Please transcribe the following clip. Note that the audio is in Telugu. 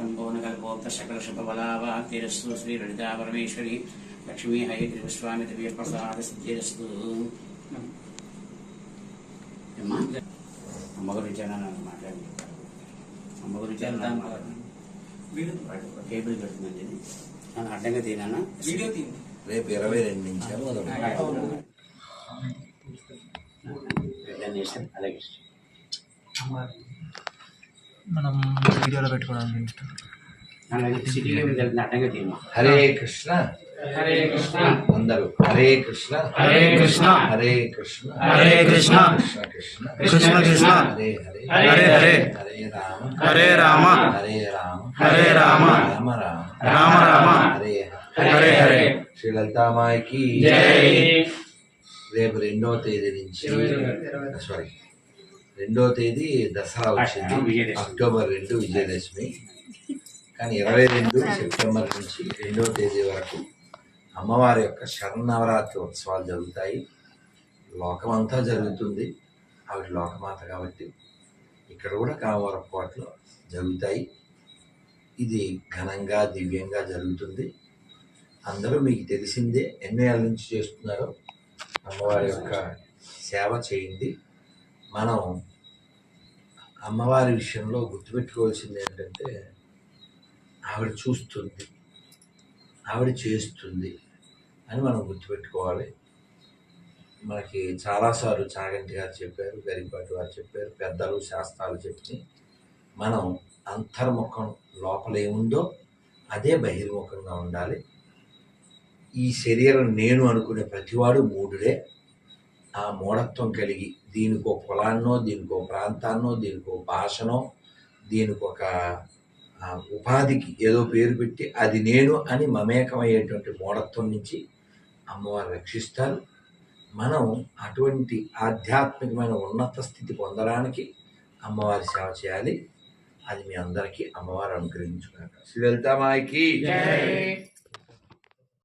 ఆదంబోనకల్పోక్త సకల శుభబలావాక్తిరస్తు శ్రీ లలితా పరమేశ్వరి లక్ష్మీ హయగ్రీవ స్వామి దివ్య ప్రసాద సిద్ధిరస్తు. అమ్మా అమ్మ గురించి మాట్లాడి అమ్మ గురించి వీడియో కేబుల్ పెడుతుందండి. నన్ను అడ్డంగా తినానా వీడియో తీయండి. రేపు ఇరవై రెండు నిమిషాలు మొదలు అలాగే. మనం వీడియోలో పెట్టుకోవడానికి హరే కృష్ణ. హరే కృష్ణ. అందరూ హరే కృష్ణ. హరే కృష్ణ. హరే కృష్ణ. హరే కృష్ణ. కృష్ణ కృష్ణ. కృష్ణ కృష్ణ. హరే హరే. హరే రామ. హరే రామ. హరే రామ. హరే రామ. రామ రామ. రామ రామ. హరే హరే. హరే శ్రీ లలితామాయికి జై. రేపు రెండవ తేదీ నుంచి సారీ రెండవ తేదీ దసరా వచ్చింది. అక్టోబర్ రెండు విజయదశమి. కానీ ఇరవై రెండు సెప్టెంబర్ నుంచి రెండవ తేదీ వరకు అమ్మవారి యొక్క శరన్నవరాత్రి ఉత్సవాలు జరుగుతాయి. లోకమంతా జరుగుతుంది. ఆవిడ లోకమాత కాబట్టి ఇక్కడ కూడా కామవరకోటలో జరుగుతాయి. ఇది ఘనంగా దివ్యంగా జరుగుతుంది. అందరూ మీకు తెలిసిందే ఎన్ని ఏళ్ళ నుంచి చేస్తున్నారో. అమ్మవారి యొక్క సేవ చేయండి. మనం అమ్మవారి విషయంలో గుర్తుపెట్టుకోవాల్సింది ఏంటంటే ఆవిడ చూస్తుంది ఆవిడ చేస్తుంది అని మనం గుర్తుపెట్టుకోవాలి. మనకి చాలాసార్లు చాగంటి గారు చెప్పారు గరిపాటి వారు చెప్పారు పెద్దలు శాస్త్రాలు చెప్పి మనం అంతర్ముఖం లోపల ఏముందో అదే బహిర్ముఖంగా ఉండాలి. ఈ శరీరం నేను అనుకునే ప్రతివాడు మూడుడే ఆ మూఢత్వం కలిగి దీనికో కులాన్నో దీనికో ప్రాంతాన్నో దీనికో భాషనో దీనికి ఒక ఉపాధికి ఏదో పేరు పెట్టి అది నేను అని మమేకమయ్యేటువంటి మూఢత్వం నుంచి అమ్మవారు రక్షిస్తారు. మనం అటువంటి ఆధ్యాత్మికమైన ఉన్నత స్థితి పొందడానికి అమ్మవారి సేవ చేయాలి. అది మీ అందరికీ అమ్మవారు అనుగ్రహించుకున్నాక శ్రీ లలితామాయికి